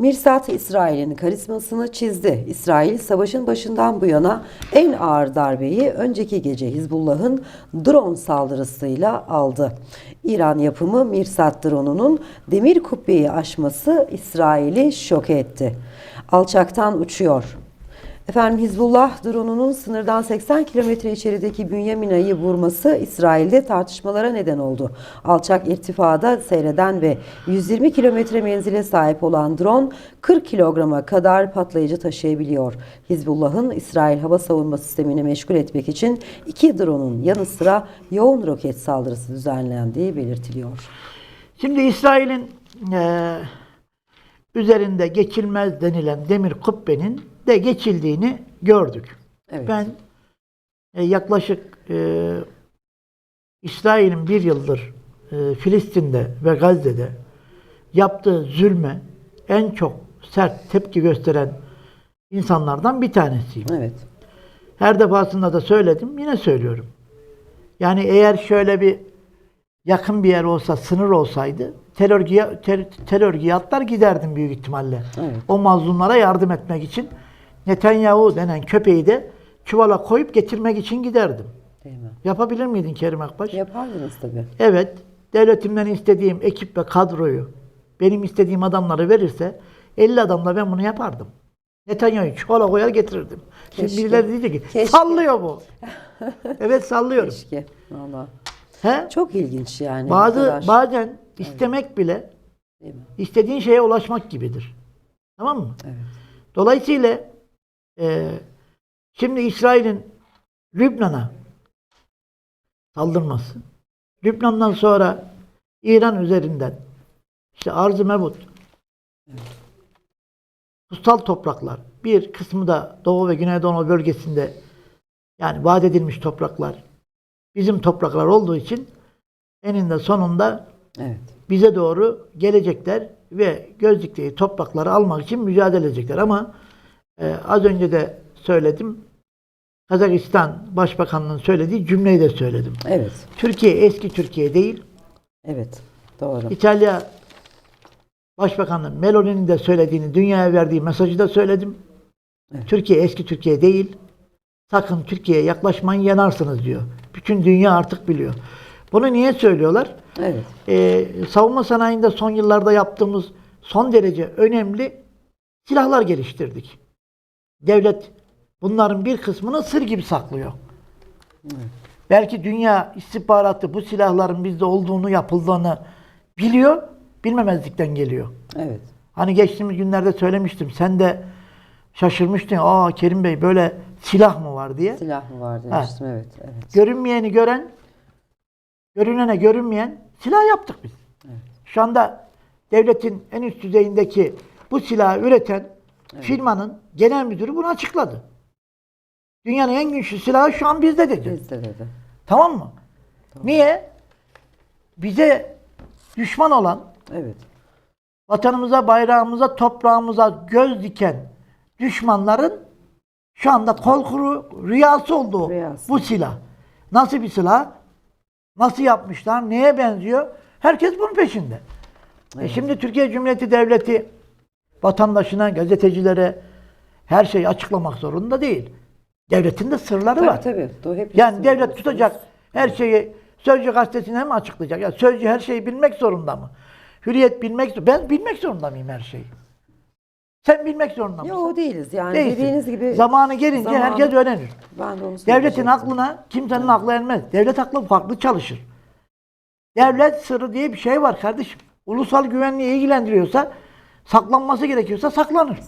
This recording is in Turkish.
Mirsat İsrail'in karizmasını çizdi. İsrail savaşın başından bu yana en ağır darbeyi önceki gece Hizbullah'ın drone saldırısıyla aldı. İran yapımı Mirsat drone'unun demir kubbeyi aşması İsrail'i şok etti. Alçaktan uçuyor. Efendim Hizbullah drone'unun sınırdan 80 kilometre içerideki Bünyamina'yı vurması İsrail'de tartışmalara neden oldu. Alçak irtifada seyreden ve 120 kilometre menzile sahip olan drone 40 kilograma kadar patlayıcı taşıyabiliyor. Hizbullah'ın İsrail hava savunma sistemini meşgul etmek için iki drone'un yanı sıra yoğun roket saldırısı düzenlendiği belirtiliyor. Şimdi İsrail'in eee, üzerinde geçilmez denilen demir kubbenin de geçildiğini gördük. Evet. Ben e, yaklaşık e, İsrail'in bir yıldır e, Filistin'de ve Gazze'de yaptığı zulme en çok sert tepki gösteren insanlardan bir tanesiyim. Evet. Her defasında da söyledim, yine söylüyorum. Yani eğer şöyle bir yakın bir yer olsa, sınır olsaydı terör, ter, terör giderdim büyük ihtimalle. Evet. O mazlumlara yardım etmek için Netanyahu denen köpeği de çuvala koyup getirmek için giderdim. Değil mi? Yapabilir miydin Kerim Akbaş? Yapardınız tabii. Evet, devletimden istediğim ekip ve kadroyu benim istediğim adamları verirse 50 adamla ben bunu yapardım. Netanyahu'yu çuvala koyar getirirdim. Şimdi Keşke. birileri diyecek ki Keşke. sallıyor bu. evet sallıyorum. Keşke. Valla. He? Çok ilginç yani. Bazı bazen istemek bile Değil mi? istediğin şeye ulaşmak gibidir. Tamam mı? Evet. Dolayısıyla e, şimdi İsrail'in Lübnan'a saldırması, Lübnan'dan sonra İran üzerinden işte Arz-ı Mevut, kutsal topraklar, bir kısmı da Doğu ve Güneydoğu bölgesinde yani vaat edilmiş topraklar bizim topraklar olduğu için eninde sonunda Evet. bize doğru gelecekler ve gözlükleri toprakları almak için mücadele edecekler. Ama e, az önce de söyledim. Kazakistan Başbakanı'nın söylediği cümleyi de söyledim. Evet. Türkiye eski Türkiye değil. Evet. Doğru. İtalya Başbakanı Meloni'nin de söylediğini, dünyaya verdiği mesajı da söyledim. Evet. Türkiye eski Türkiye değil. Sakın Türkiye'ye yaklaşmayın yanarsınız diyor. Bütün dünya artık biliyor. Bunu niye söylüyorlar? Evet. Ee, savunma sanayinde son yıllarda yaptığımız son derece önemli silahlar geliştirdik. Devlet bunların bir kısmını sır gibi saklıyor. Belki dünya istihbaratı bu silahların bizde olduğunu, yapıldığını biliyor, bilmemezlikten geliyor. Evet. Hani geçtiğimiz günlerde söylemiştim. Sen de şaşırmıştın. Aa Kerim Bey böyle silah mı var diye. Silah mı var demiştim. Evet. Evet. Görünmeyeni gören, görünene görünmeyen silah yaptık biz. Şu anda devletin en üst düzeyindeki bu silahı üreten firmanın genel müdürü bunu açıkladı. Dünyanın en güçlü silahı şu an bizde dedi. Bizde dedi. Tamam mı? Niye? Bize düşman olan, Evet. vatanımıza, bayrağımıza, toprağımıza göz diken düşmanların şu anda kol kuru rüyası oldu Rüyası. bu silah. Nasıl bir silah? Nasıl yapmışlar? Neye benziyor? Herkes bunun peşinde. E şimdi Türkiye Cumhuriyeti Devleti vatandaşına, gazetecilere her şeyi açıklamak zorunda değil. Devletin de sırları Tabii var. tabii. Hep Yani devlet tutacak her şeyi Sözcü gazetesine mi açıklayacak? Ya Sözcü her şeyi bilmek zorunda mı? Hürriyet bilmek zorunda. Ben bilmek zorunda mıyım her şeyi? Sen bilmek zorunda mısın? Yok değiliz yani Değilsin. dediğiniz gibi. Zamanı gelince Zamanı- herkes öğrenir. Ben de onu Devletin aklına kimsenin aklı ermez. Devlet aklı farklı çalışır. Devlet sırrı diye bir şey var kardeşim. Ulusal güvenliği ilgilendiriyorsa saklanması gerekiyorsa saklanır.